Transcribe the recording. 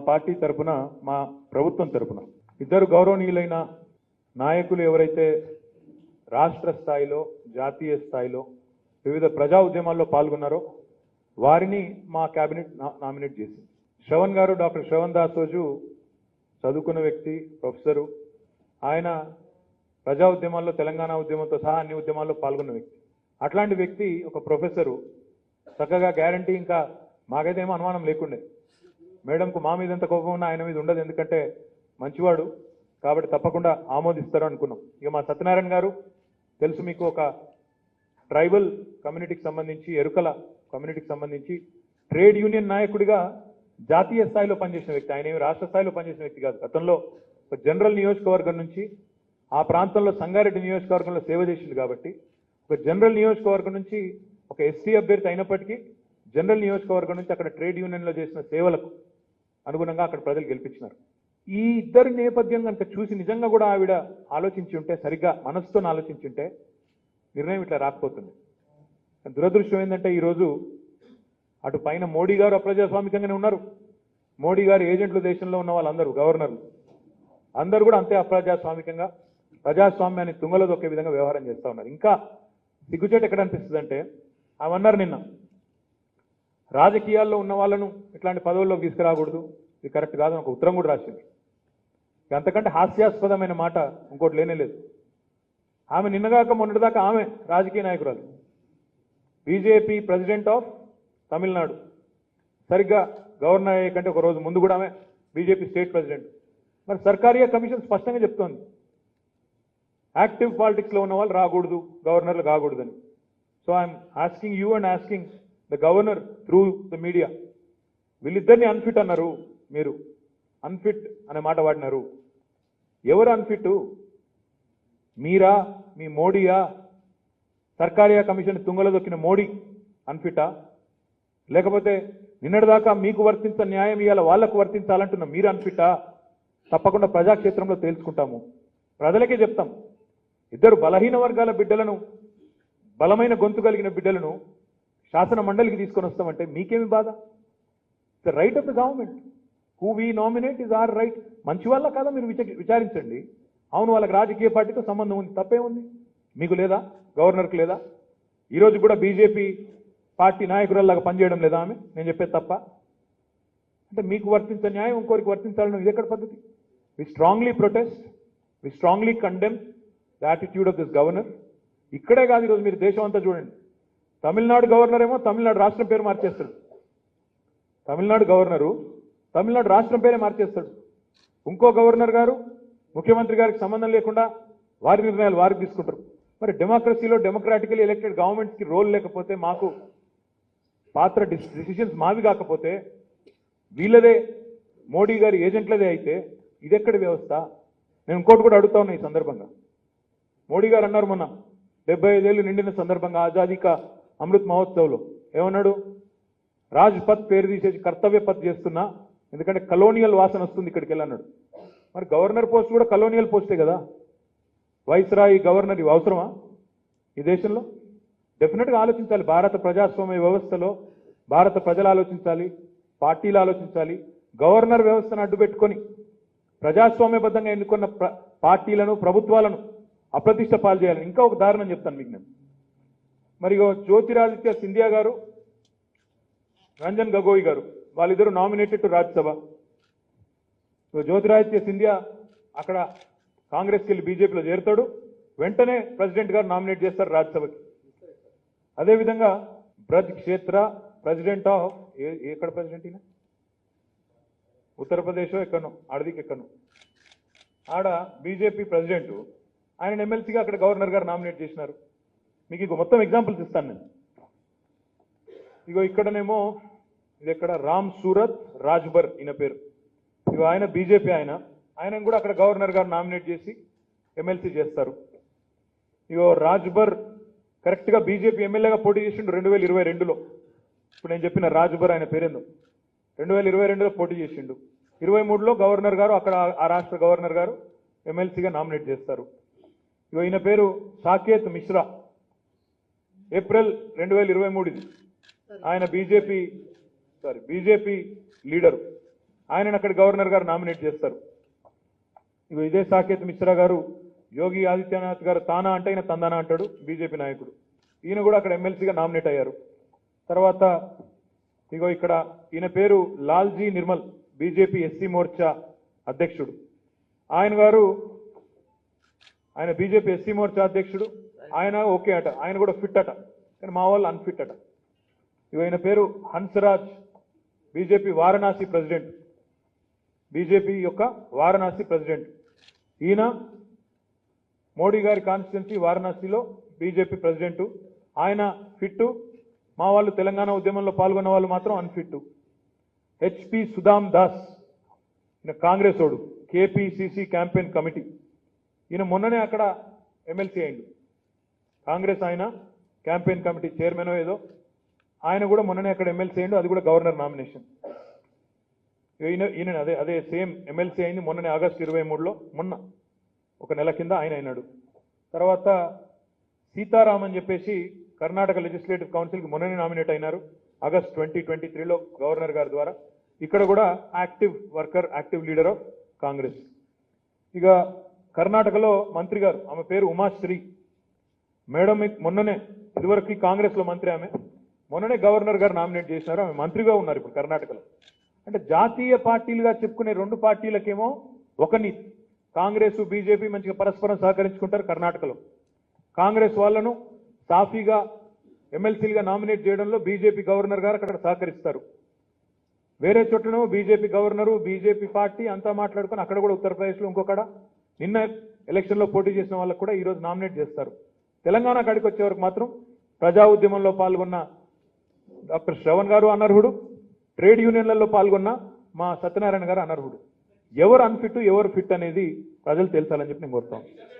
Party తరపున మా ప్రభుత్వం తరపున ఇద్దరు గౌరవనీయులైన నాయకులు ఎవరైతే రాష్ట్ర స్థాయిలో జాతీయ స్థాయిలో వివిధ ప్రజా ఉద్యమాల్లో పాల్గొన్నారో వారిని మా కేబినెట్ నా- నామినేట్ చేసింది. శ్రవణ్ గారు డాక్టర్ శ్రవణ్ దాసోజు చదువుకున్న వ్యక్తి ప్రొఫెసరు. ఆయన ప్రజా ఉద్యమాల్లో తెలంగాణ ఉద్యమంతో సహా అన్ని ఉద్యమాల్లో పాల్గొన్న వ్యక్తి. అట్లాంటి వ్యక్తి ఒక ప్రొఫెసరు. చక్కగా గ్యారంటీ ఇంకా మాకైతే ఏమో అనుమానం లేకుండే. మేడంకు మా మీద ఎంత కోపం ఉన్నా ఆయన మీద ఉండదు. ఎందుకంటే మంచివాడు. కాబట్టి తప్పకుండా ఆమోదిస్తారు అనుకున్నాం. ఇక మా సత్యనారాయణ గారు తెలుసు మీకు ఒక ట్రైబల్ కమ్యూనిటీకి సంబంధించి ఎరుకల కమ్యూనిటీకి సంబంధించి ట్రేడ్ యూనియన్ నాయకుడిగా జాతీయ స్థాయిలో పనిచేసిన వ్యక్తి. ఆయన ఏమి రాష్ట్ర స్థాయిలో పనిచేసిన వ్యక్తి కాదు. గతంలో ఒక జనరల్ నియోజకవర్గం నుంచి ఆ ప్రాంతంలో సంగారెడ్డి నియోజకవర్గంలో సేవ చేసింది కాబట్టి ఒక జనరల్ నియోజకవర్గం నుంచి ఒక ఎస్సీ అభ్యర్థి అయినప్పటికీ జనరల్ నియోజకవర్గం నుంచి అక్కడ ట్రేడ్ యూనియన్లో చేసిన సేవలకు అనుగుణంగా అక్కడ ప్రజలు గెలిపించినారు. ఈ ఇద్దరి నేపథ్యం కనుక చూసి నిజంగా కూడా ఆవిడ ఆలోచించి ఉంటే సరిగ్గా మనసుతో ఆలోచించి ఉంటే నిర్ణయం ఇట్లా రాకపోతుంది. దురదృష్టం ఏంటంటే ఈరోజు అటు పైన మోడీ గారు అప్రజాస్వామికంగానే ఉన్నారు. మోడీ గారు ఏజెంట్లు దేశంలో ఉన్న వాళ్ళందరూ గవర్నర్లు అందరూ కూడా అంతే అప్రజాస్వామికంగా ప్రజాస్వామ్యాన్ని తుంగలో దొక్కే విధంగా వ్యవహారం చేస్తూ ఉన్నారు. ఇంకా సిగ్గుచేటు ఎక్కడ అనిపిస్తుంది అంటే అవన్నారు నిన్న రాజకీయాల్లో ఉన్న వాళ్ళను ఇట్లాంటి పదవుల్లోకి తీసుకురాకూడదు. ఇది కరెక్ట్ కాదు ఒక ఉత్తరం కూడా రాసింది. అంతకంటే హాస్యాస్పదమైన మాట ఇంకోటి లేనే లేదు. ఆమె నిన్నగాక మొన్నటిదాకా ఆమె రాజకీయ నాయకురాలు. BJP president of Tamilnadu. సరిగ్గా గవర్నర్ అయ్యే కంటే ఒక రోజు ముందు కూడా ఆమె బీజేపీ స్టేట్ ప్రెసిడెంట్. మరి సర్కారియా కమిషన్ స్పష్టంగా చెప్తోంది. యాక్టివ్ పాలిటిక్స్లో ఉన్న వాళ్ళు రాకూడదు గవర్నర్లు కాకూడదని. So I'm asking you and asking the governor through the media. వీళ్ళిద్దరిని అన్ఫిట్ అన్నారు మీరు. అన్ఫిట్ అనే మాట వాడినారు. ఎవరు అన్ఫిట్ మీరా? మీ మోడీయా? సర్కారియా కమిషన్ తుంగలో దొక్కిన మోడీ అన్ఫిటా? లేకపోతే నిన్నటిదాకా మీకు వర్తించ న్యాయం ఇవాళ వాళ్ళకు వర్తించాలంటున్న మీరు అన్ఫిటా? తప్పకుండా ప్రజాక్షేత్రంలో తేల్చుకుంటాము. ప్రజలకే చెప్తాం. ఇద్దరు బలహీన వర్గాల బిడ్డలను బలమైన గొంతు కలిగిన బిడ్డలను శాసన మండలికి తీసుకొని వస్తామంటే మీకేమి బాధ? The right of the government who we nominate is our right మంచి వాళ్ళ కాదా మీరు విచ- విచారించండి? అవును వాళ్ళకి రాజకీయ పార్టీతో సంబంధం ఉంది. తప్పే ఉంది మీకు లేదా? గవర్నర్కి లేదా? ఈరోజు కూడా బీజేపీ పార్టీ నాయకురాల్లాగా పనిచేయడం లేదా ఆమె? నేను చెప్పేది తప్ప? అంటే మీకు వర్తించే న్యాయం ఇంకోరికి వర్తించాలని ఇది ఎక్కడ పద్ధతి? We strongly protest we strongly condemn the attitude of this governor ఇక్కడే కాదు ఈరోజు మీరు దేశం అంతా చూడండి. తమిళనాడు గవర్నర్ ఏమో తమిళనాడు రాష్ట్రం పేరు మార్చేస్తాడు. తమిళనాడు గవర్నరు తమిళనాడు రాష్ట్రం పేరే మార్చేస్తాడు. ఇంకో గవర్నర్ గారు ముఖ్యమంత్రి గారికి సంబంధం లేకుండా వారి నిర్ణయాలు వారికి తీసుకుంటారు. మరి డెమోక్రసీలో డెమోక్రాటికలీ ఎలక్టెడ్ గవర్నమెంట్స్కి రోల్ లేకపోతే మాకు పాత్ర డిసిషన్స్ మావి కాకపోతే వీళ్ళదే మోడీ గారి ఏజెంట్లదే అయితే ఇదెక్కడి వ్యవస్థ? నేను ఇంకోటి కూడా అడుగుతా ఉన్నా ఈ సందర్భంగా. మోడీ గారు అన్నారు మొన్న డెబ్బై ఐదేళ్ళు నిండిన సందర్భంగా ఆజాదీ కా అమృత్ మహోత్సవ్లో. ఏమన్నాడు? రాజ్పథ్ పేరు తీసేసి కర్తవ్య పథ్ చేస్తున్నా ఎందుకంటే కలోనియల్ వాసన వస్తుంది ఇక్కడికి వెళ్ళన్నాడు. మరి గవర్నర్ పోస్ట్ కూడా కలోనియల్ పోస్టే కదా? వైస్రాయి గవర్నర్ ఇవి అవసరమా ఈ దేశంలో? డెఫినెట్గా ఆలోచించాలి. భారత ప్రజాస్వామ్య వ్యవస్థలో భారత ప్రజలు ఆలోచించాలి పార్టీలు ఆలోచించాలి గవర్నర్ వ్యవస్థను అడ్డుపెట్టుకొని ప్రజాస్వామ్యబద్ధంగా ఎన్నుకున్న ప్ర- పార్టీలను ప్రభుత్వాలను అప్రతిష్ట పాలు చేయాలని. ఇంకా ఒక దారుణం చెప్తాను మీకు నేను. మరి జ్యోతిరాదిత్య సింధియా గారు రంజన్ గగోయ్ గారు వాళ్ళిద్దరు nominated to Rajya. So Jyotiraditya Scindia అక్కడ కాంగ్రెస్కి వెళ్ళి బీజేపీలో చేరుతాడు. వెంటనే ప్రెసిడెంట్ గారు నామినేట్ చేస్తారు రాజ్యసభకి. అదేవిధంగా బ్రజ్ క్షేత్ర ప్రెసిడెంట్ ఆఫ్ ఏ- ఎక్కడ ప్రెసిడెంట్ ఈయన? ఉత్తరప్రదేశ్ ఎక్కడో ఆడదికి ఎక్కడో ఆడ బీజేపీ ప్రెసిడెంట్ ఆయన ఎమ్మెల్సీగా అక్కడ గవర్నర్ గారు నామినేట్ చేసినారు. మీకు ఇక మొత్తం ఎగ్జాంపుల్స్ ఇస్తాను నేను. ఇగో ఇక్కడనేమో ఇది ఎక్కడ? రామ్ సూరత్ రాజ్బర్ ఈయన పేరు. ఇగో ఆయన బీజేపీ ఆయన. ఆయన కూడా అక్కడ గవర్నర్ గారు నామినేట్ చేసి ఎమ్మెల్సీ చేస్తారు. ఇగో రాజ్బర్ కరెక్ట్గా బీజేపీ ఎమ్మెల్యేగా పోటీ చేసిండు రెండు వేల ఇరవై రెండులో. ఇప్పుడు నేను చెప్పిన రాజ్బర్ ఆయన పేరేందో? రెండు వేల ఇరవై రెండులో పోటీ చేసిండు. ఇరవై మూడులో గవర్నర్ గారు అక్కడ ఆ- ఆ రాష్ట్ర గవర్నర్ గారు ఎమ్మెల్సీగా నామినేట్ చేస్తారు. ఇగో ఈయన పేరు సాకేత్ మిశ్రా. ఏప్రిల్ రెండు వేల ఇరవై మూడుది. ఆయన బీజేపీ సారీ బీజేపీ లీడరు. ఆయనను అక్కడ గవర్నర్ గారు నామినేట్ చేస్తారు. ఇగో ఇదే సాకేత్ మిశ్రా గారు యోగి ఆదిత్యనాథ్ గారు తానా అంటే ఆయన తందానా అంటాడు బీజేపీ నాయకుడు. ఈయన కూడా అక్కడ ఎమ్మెల్సీగా నామినేట్ అయ్యారు. తర్వాత ఇగో ఇక్కడ ఈయన పేరు లాల్జీ నిర్మల్ బీజేపీ ఎస్సీ మోర్చా అధ్యక్షుడు. ఆయన గారు ఆయన బీజేపీ ఎస్సీ మోర్చా అధ్యక్షుడు ఆయన ఓకే అట ఆయన కూడా ఫిట్ అట కానీ మా వాళ్ళు అన్ఫిట్ అట. ఇవి ఆయన పేరు Hansraj BJP Varanasi president. BJP యొక్క వారణాసి ప్రెసిడెంట్. ఈయన మోడీ గారి కాన్స్టిట్యున్సీ వారణాసిలో బీజేపీ ప్రెసిడెంట్. ఆయన ఫిట్ మా వాళ్ళు తెలంగాణ ఉద్యమంలో పాల్గొన్న వాళ్ళు మాత్రం అన్ఫిట్ హెచ్పి సుధామ్ దాస్ ఈయన కాంగ్రెస్ ఓడు కేపీసీసీ క్యాంపెయిన్ కమిటీ. ఈయన మొన్ననే అక్కడ ఎమ్మెల్సీ అయిండు. కాంగ్రెస్ ఆయన క్యాంపెయిన్ కమిటీ చైర్మన్ ఏదో ఆయన కూడా మొన్ననే అక్కడ ఎమ్మెల్సీ అయ్యిండు అది కూడా గవర్నర్ నామినేషన్. ఈయన ఈయన అదే అదే సేమ్ ఎమ్మెల్సీ అయింది మొన్ననే ఆగస్టు ఇరవై మూడులో మొన్న ఒక నెల కింద ఆయన అయినాడు. తర్వాత సీతారాం అని చెప్పేసి కర్ణాటక లెజిస్లేటివ్ కౌన్సిల్కి మొన్ననే నామినేట్ అయినారు ఆగస్ట్ ట్వంటీ ట్వంటీ త్రీలో గవర్నర్ గారి ద్వారా. ఇక్కడ కూడా active worker active leader of Congress. ఇక కర్ణాటకలో మంత్రి గారు ఆమె పేరు ఉమాశ్రీ. మేడం మీకు మొన్ననే ఇదివరకు కాంగ్రెస్లో మంత్రి ఆమె. మొన్ననే గవర్నర్ గారు నామినేట్ చేసినారు. ఆమె మంత్రిగా ఉన్నారు ఇప్పుడు కర్ణాటకలో. అంటే జాతీయ పార్టీలుగా చెప్పుకునే రెండు పార్టీలకేమో ఒక నీతి కాంగ్రెస్ బీజేపీ మంచిగా పరస్పరం సహకరించుకుంటారు కర్ణాటకలో. కాంగ్రెస్ వాళ్ళను సాఫీగా ఎమ్మెల్సీలుగా నామినేట్ చేయడంలో బీజేపీ గవర్నర్ గారు అక్కడ సహకరిస్తారు. వేరే చోట్లనేమో బీజేపీ గవర్నరు బీజేపీ పార్టీ అంతా మాట్లాడుకొని అక్కడ కూడా ఉత్తరప్రదేశ్లో ఇంకొకడ. నిన్న ఎలక్షన్లో పోటీ చేసిన వాళ్ళకు కూడా ఈరోజు నామినేట్ చేస్తారు. తెలంగాణ కాడికి వచ్చే వరకు మాత్రం ప్రజా ఉద్యమంలో పాల్గొన్న డాక్టర్ శ్రవణ్ గారు అనర్హుడు ట్రేడ్ యూనియన్లలో పాల్గొన్న మా సత్యనారాయణ గారు అనర్హుడు. ఎవరు అన్ఫిట్ ఎవరు ఫిట్ అనేది ప్రజలు తెలుసాలని చెప్పి నేను కోరుతాను